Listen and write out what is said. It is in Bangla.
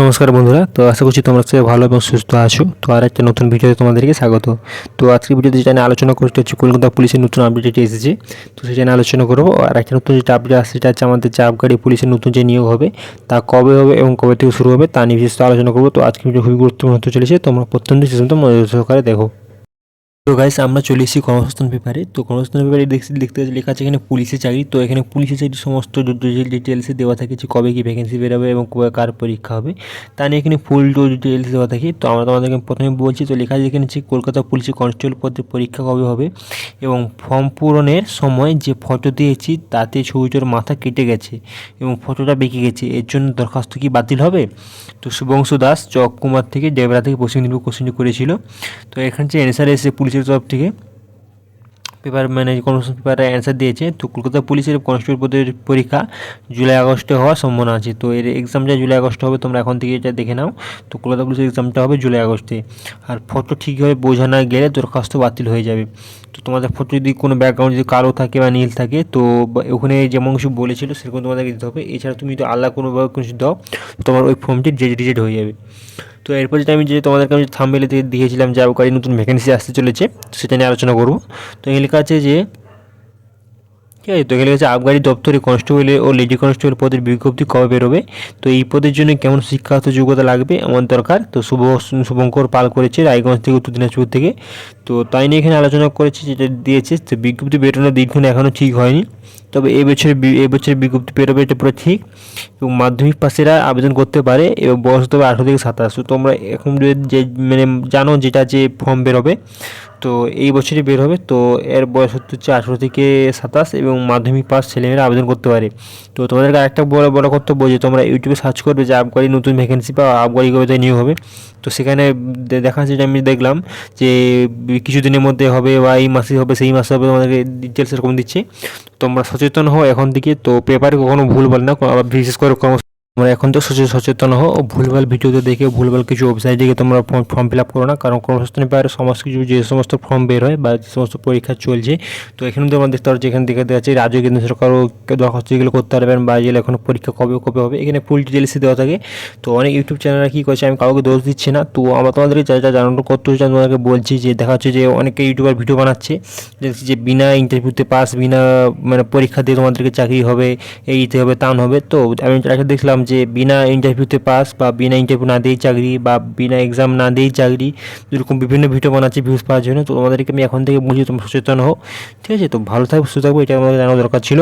নমস্কার বন্ধুরা, তো আশা করছি তোমরা সবাই ভালো এবং সুস্থ আছো। তো আর একটা নতুন ভিডিওতে তোমাদেরকে স্বাগত। তো আজকের ভিডিওতে যেটা নিয়ে আলোচনা করতে হচ্ছে, কলকাতা পুলিশের নতুন আপডেট এসেছে। তো সেটা নিয়ে আলোচনা করব। আর একটা নতুন যেটা আপডেট আসছে, সেটা হচ্ছে আমাদের গাড়ি পুলিশের নতুন যে নিয়োগ হবে, তা কবে হবে এবং কবে থেকে শুরু হবে, তা নিয়ে বিশেষ আলোচনা করব। তো আজকের ভিডিও খুবই গুরুত্বপূর্ণ হতে চলেছে। তোমরা প্রত্যন্ত সিস্টেম মনোযোগ সহকারে দেখো। তো গাইস আমরা চলে এসেছি কর্মসংস্থান পেপারে। তো কর্মসংস্থান পেপারে দেখছি, দেখতে লেখা আছে এখানে পুলিশের চাকরি। তো এখানে পুলিশের চাকরি সমস্ত ডিটেলসে দেওয়া থাকে যে কবে কী ভ্যাকেন্সি বেরোবে এবং কার পরীক্ষা হবে। তা নিয়ে এখানে ফুল ডিটেলস দেওয়া থাকে। তো আমরা তোমাদেরকে প্রথমে বলছি, তো লেখা আছে এখানে যে কলকাতা পুলিশের কনস্টেবল পদের পরীক্ষা কবে হবে এবং ফর্ম পূরণের সময় যে ফটো দিয়েছি, তাতে ছবিটার মাথা কেটে গেছে এবং ফটোটা বেঁকে গেছে। এর জন্য দরখাস্ত কি বাতিল হবে? তো শুভংশু দাস, চক কুমার থেকে ডেবরা থেকে পশ্চিম মেদিনীপুর কোশ্চেনটি করেছিল। তো এখানে যে অ্যান্সার এসে পুলিশের তরফ থেকে পেপার মানে কোনো পেপারে অ্যান্সার দিয়েছে, তো কলকাতা পুলিশের কনস্টেবল পদের পরীক্ষা জুলাই আগস্টে হওয়ার সম্ভাবনা আছে। তো এর এক্সামটা জুলাই আগস্টে হবে, তোমরা এখন থেকে এটা দেখে নাও। তো কলকাতা পুলিশের এক্সামটা হবে জুলাই আগস্টে। আর ফটো ঠিকভাবে বোঝা না গেলে দরখাস্ত বাতিল হয়ে যাবে। তো তোমাদের ফটো যদি কোনো ব্যাকগ্রাউন্ড যদি কালো থাকে বা নীল থাকে, তো ওখানে যেমন কিছু বলেছিল, সেরকম তোমাদেরকে দিতে হবে। এছাড়া তুমি যদি আলাদা কোনোভাবে কিছু দাও তোমার ওই ফর্মটি রিজেক্ট হয়ে যাবে। তো এরপর যেটা আমি যে তোমাদেরকে আমি থামবেলে দিয়েছিলাম যে আবকারি নতুন ভ্যাকেন্সি আসতে চলেছে, সেটা নিয়ে আলোচনা করব। তো লেখা আছে যে, ঠিক আছে, তো এখানে আছে, আবগারি দপ্তরে কনস্টেবল ও লেডি কনস্টেবল পদের বিজ্ঞপ্তি কবে বেরোবে? তো এই পদের জন্য কেমন শিক্ষাগত যোগ্যতা লাগবে? এমন দরকার। তো শুভ, শুভঙ্কর পাল করেছে রায়গঞ্জ থেকে, উত্তর দিনাজপুর থেকে। তো তাই নিয়ে এখানে আলোচনা করেছে, যেটা দিয়েছে, তো বিজ্ঞপ্তি বেরোনোর দিনক্ষণ এখনও ঠিক হয়নি। তবে এই বছর এই বছরের বিজ্ঞপ্তি বেরোবে, এটা পুরো ঠিক। এবং মাধ্যমিক পাশেরা আবেদন করতে পারে, এবং বয়স হতে হবে আঠেরো থেকে সাতাশ। তো তোমরা এখন যে মানে জানো যেটা যে ফর্ম বেরোবে তো এই বছরই বের হবে। তো এর বয়স হচ্ছে আঠেরো থেকে সাতাশ এবং মাধ্যমিক পাস ছেলেমেয়েরা আবেদন করতে পারে। তো তোমাদেরকে আরেকটা বড় বড় কর্তব্য যে তোমরা ইউটিউবে সার্চ করবে যে আবগারি নতুন ভ্যাকেন্সি বা আবগারি কবে নিয়োগ হবে। তো সেখানে দেখা যাচ্ছে আমি দেখলাম যে কিছুদিনের মধ্যে হবে বা এই মাসে হবে, সেই মাসে হবে তোমাদেরকে ডিটেলস এরকম দিচ্ছে। তোমরা সচেতন হও এখন থেকে। তো পেপারে কখনো ভুল বল না বিশেষ করে কর্ম তোমরা এখন তো সচে- সচেতন হও, ও ভুলভাল ভিডিওতে দেখে ভুলভাল কিছু ওয়েবসাইট দেখে তোমরা ফর্ম ফিল আপ করো না, কারণ কর্মসংস্থানের বাইরে সমস্ত কিছু, যে সমস্ত ফর্ম বের হয় বা যে সমস্ত পরীক্ষা চলছে, তো এখানে তোমরা দেখতে পারো যেখানে দেখে দেওয়া আছে, রাজ্য, কেন্দ্র সরকারও দরখাস্ত যেগুলো করতে পারবেন বা যেগুলো এখন পরীক্ষা কবে কবে হবে, এখানে ফুল ডিটেলসে দেওয়া থাকে। তো অনেক ইউটিউব চ্যানেলরা কী করছে, আমি কাউকে দোষ দিচ্ছি না, তো আমরা তোমাদেরকে যা যা জানানো করতে হচ্ছে তোমাদেরকে বলছি যে দেখা যাচ্ছে যে অনেকে ইউটিউবার ভিডিও বানাচ্ছে, যে বিনা ইন্টারভিউতে পাস বিনা মানে পরীক্ষা দিয়ে তোমাদেরকে চাকরি হবে এইতে হবে তান হবে, তো আমি একটা দেখলাম যে বিনা ইন্টারভিউতে পাস বা বিনা ইন্টারভিউ না দিয়েই চাকরি বা বিনা এক্সাম না দিয়েই চাকরি, এরকম বিভিন্ন ভিডিও বানাচ্ছে ভিউজ পাওয়ার জন্য। তো তোমাদেরকে আমি এখন থেকে বলছি, তোমরা সচেতন হও। ঠিক আছে? তো ভালো থাকবে সুস্থ থাকব এটা আমাদের জানার দরকার ছিল।